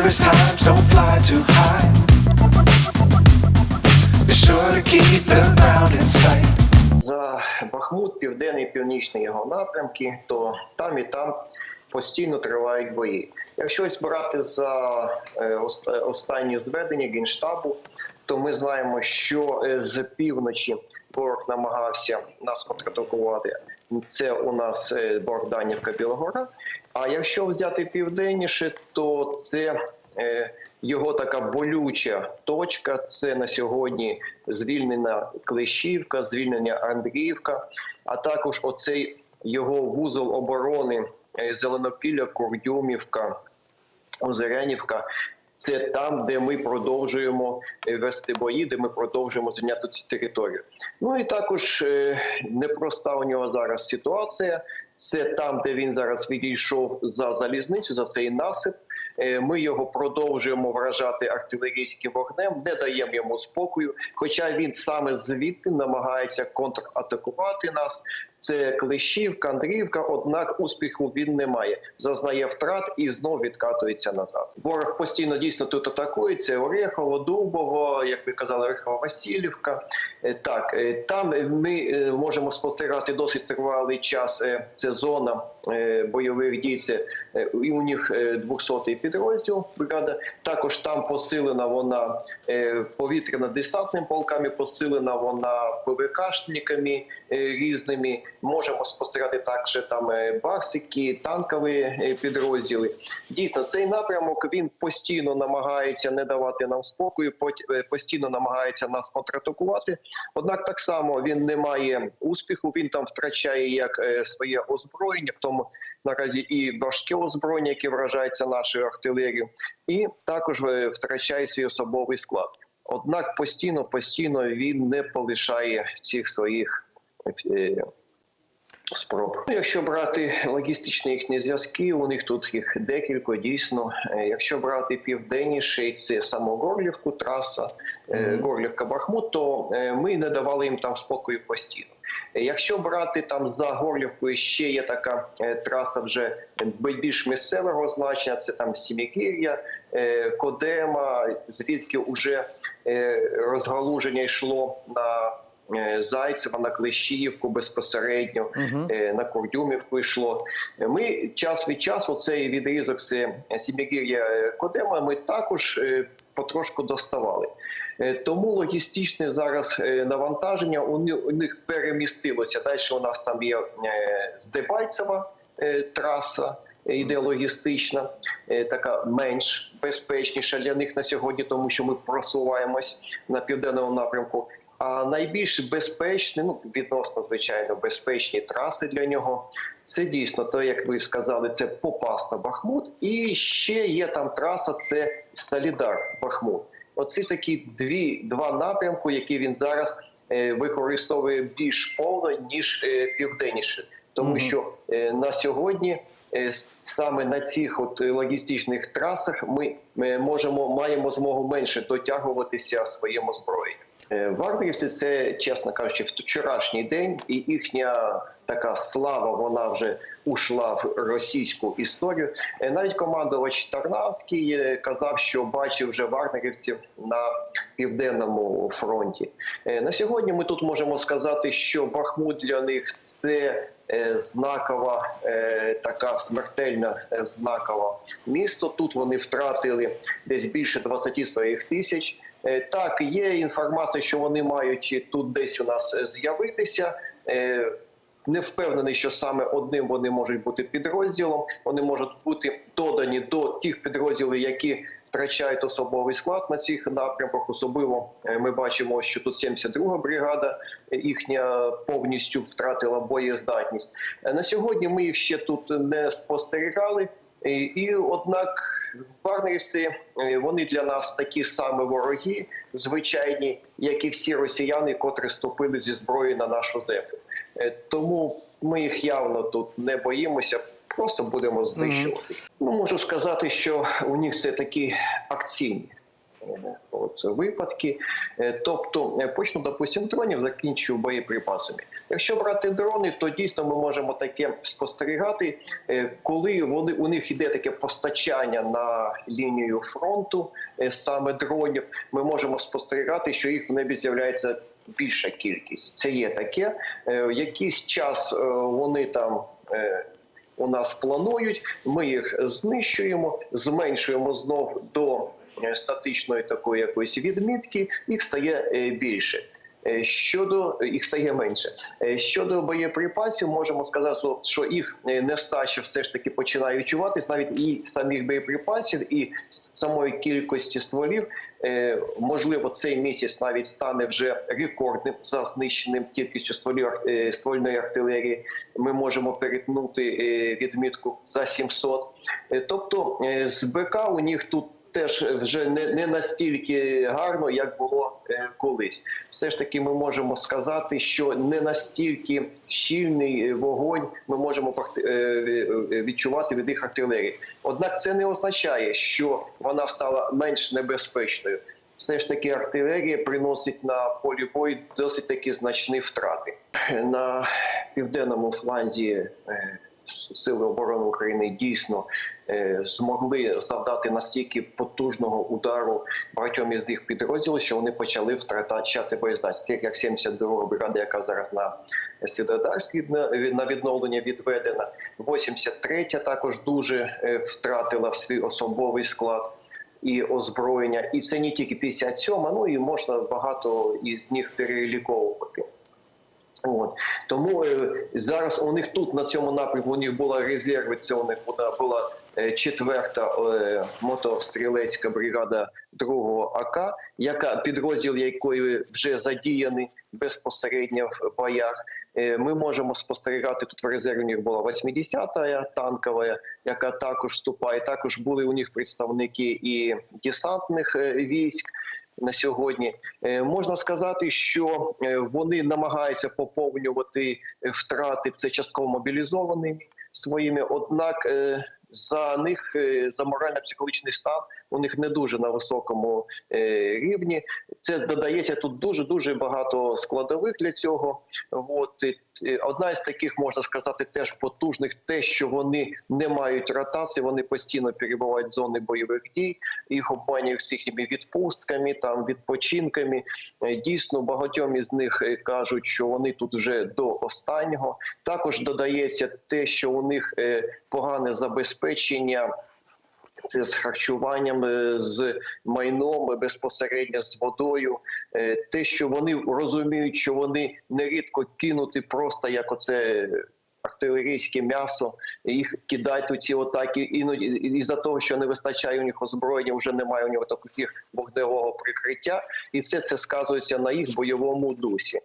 Dangerous times don't fly too high. Be sure to keep the ground in sight. За Бахмут, південний і північний його напрямки, то там і там постійно тривають бої. Якщо ось брати за е, останні зведення Генштабу, то ми знаємо, що е, з півночі ворог намагався нас контратакувати. Це у нас е, Богданівка Білогора. А якщо взяти південніше, то це е, його така болюча точка. Це на сьогодні звільнена Клещівка, звільнення Андріївка, а також оцей його вузол оборони е, Зеленопілля, Курдюмівка, Озерянівка. Це там, де ми продовжуємо е, вести бої, де ми продовжуємо звільняти цю територію. Ну і також непроста у нього зараз ситуація. Це там, де він зараз відійшов за залізницю, за цей насип. Е, Ми його продовжуємо вражати артилерійським вогнем, не даємо йому спокою. Хоча він саме звідти намагається контратакувати нас. Це Клещівка, Андріївка, однак успіху він не має. Зазнає втрат і знов відкатується назад. Ворог постійно дійсно тут атакує. Це Орехово, Дубово, як ви казали, Орехова Васильівка. Е, Так, е, там ми е, можемо спостерігати досить тривалий час. Це зона бойових дій. Це і у них 200-й підрозділ бригада. Також там посилена вона е, повітряно-десантним полками, посилена вона ПВКшниками різними. Можемо спостерігати також там е, барсики, танкові е, підрозділи. Дійсно, цей напрямок він постійно намагається не давати нам спокою, е, постійно намагається нас контратакувати. Однак так само він не має успіху. Він там втрачає як своє озброєння, в тому наразі і важке озброєння, яке вражається нашою артилерією, і також втрачає свій особовий склад. Однак постійно, постійно він не полишає цих своїх спроб. Якщо брати логістичні їхні зв'язки, у них тут їх декілька дійсно. Е, Якщо брати південніше, це самогорлівку, траса е, Горлівка Бахмут, то е, ми не давали їм там спокою постійно. Якщо брати там за Горлівкою, ще є така траса вже більш місцевого значення, це там Сімігір'я, е, Кодема, звідки вже розгалуження йшло на Зайцева, на Клещіївку безпосередньо, е, на Кордюмівку йшло. Е, Ми час від часу цей відрізок це Сімігір'я е, Кодема. Ми також е, потрошку доставали. Е, Тому логістичне зараз е, навантаження у них перемістилося. Далі у нас там є е, з Дебальцева е, траса. е, Іде логістична, е, така менш безпечніша для них на сьогодні, тому що ми просуваємось на південному напрямку. А найбільш безпечні, ну відносно звичайно, безпечні траси для нього. Це дійсно то, як ви сказали, це Попасна Бахмут. І ще є там траса, це Солідар Бахмут. Оці такі дві два напрямку, які він зараз е, використовує більш повно ніж е, південніше, тому що е, на сьогодні. е, Саме на цих от логістичних трасах ми е, можемо маємо змогу менше дотягуватися своєму зброї. Е, Вагнерівці це, чесно кажучи, вчорашній день, і їхня така слава вона вже ушла в російську історію. Е, Навіть командувач Тарнавський е, казав, що бачив вже вагнерівців на південному фронті. На сьогодні ми тут можемо сказати, що Бахмут для них це знакова, така смертельна знакова місто. Тут вони втратили десь більше 20 своїх тисяч. Е, Так, є інформація, що вони мають тут десь у нас е, з'явитися. Е, Не впевнений, що саме одним вони можуть бути підрозділом. Вони можуть бути додані до тих підрозділів, які втрачають особовий склад на цих напрямках. Особливо ми бачимо, що тут 72-га бригада їхня повністю втратила боєздатність. На сьогодні ми їх ще тут не спостерігали. І, і однак вагнерівці, е, вони для нас такі самі вороги, звичайні, як і всі росіяни, котрі ступили зі зброї на нашу землю. Е, Тому ми їх явно тут не боїмося, просто будемо знищувати. Ну можу сказати, що у них це такі акційні. Випадки, Е, тобто е, почну, допустим, дронів, закінчу боєприпасами. Якщо брати дрони, то дійсно ми можемо таке спостерігати, е, коли вони у них іде таке постачання на лінію фронту саме дронів. Ми можемо спостерігати, що їх в небі з'являється більша кількість. Це є таке. Якийсь час вони там. у нас планують, ми їх знищуємо, зменшуємо знов до статичної такої якоїсь відмітки, їх стає е, більше. Е, Щодо їх стає менше. Е, Щодо боєприпасів, можемо сказати, що- їх нестача все ж таки починає відчуватись, навіть і самих боєприпасів, і самої кількості стволів. Можливо, цей місяць навіть стане вже рекордним за знищеним кількістю стволів ствольної артилерії. Ми можемо перетнути відмітку за 700. Е, Тобто з БК у них тут теж вже не, не настільки гарно, як було е, колись. Все ж таки, ми можемо сказати, що не настільки щільний е, вогонь ми можемо е, відчувати від їх артилерії. Однак це не означає, що вона стала менш небезпечною. Все ж таки артилерія приносить на полі бою досить такі значні втрати. На південному фланзі Сили оборони України дійсно е, змогли завдати настільки потужного удару багатьом із них підрозділів, що вони почали втрачати боєздатність. Як 72 бригада, яка зараз на Світлодарській на відновлення відведена, 83 також дуже е, втратила свій особовий склад і озброєння. І це не тільки 57, ну і можна багато із них переліковувати. От тому е, зараз у них тут на цьому напрямку у них була резерви. Це у них була, була е, четверта е, мотострілецька бригада другого АК, яка підрозділ якої вже задіяний безпосередньо в боях. Ми можемо спостерігати тут в резерві. У них була 80-та танкова, яка також вступає. Також були у них представники і десантних військ на сьогодні. Е, Можна сказати, що е, вони намагаються поповнювати втрати втрати це частково мобілізованими своїми. Однак е, за них е, за морально-психологічний стан у них не дуже на високому е, рівні. Це додається тут дуже дуже багато складових для цього. От одна із таких можна сказати теж потужних, те, що вони не мають ротації, вони постійно перебувають в зони бойових дій, їх обманюють з їхніми відпустками, там відпочинками. Е, Дійсно, багатьом із них е, кажуть, що вони тут вже до останнього. Також додається те, що у них погане забезпечення. Це з харчуванням, е, з майном, е, безпосередньо з водою. Е, Те, що вони розуміють, що вони нерідко кинути просто як оце артилерійське м'ясо, їх кидають у ці атаки. Іноді із за того, що не вистачає у них озброєння, вже немає у нього таких вогневого прикриття, і це це сказується на їх бойовому дусі.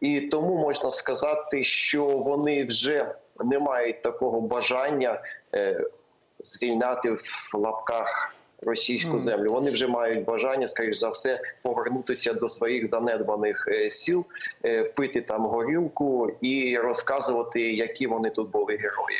І тому можна сказати, що вони вже не мають такого бажання. Звільняти в лапках російську землю. Вони вже мають бажання, скоріш за все, повернутися до своїх занедбаних е, сіл, е, пити там горілку і розказувати, які вони тут були герої.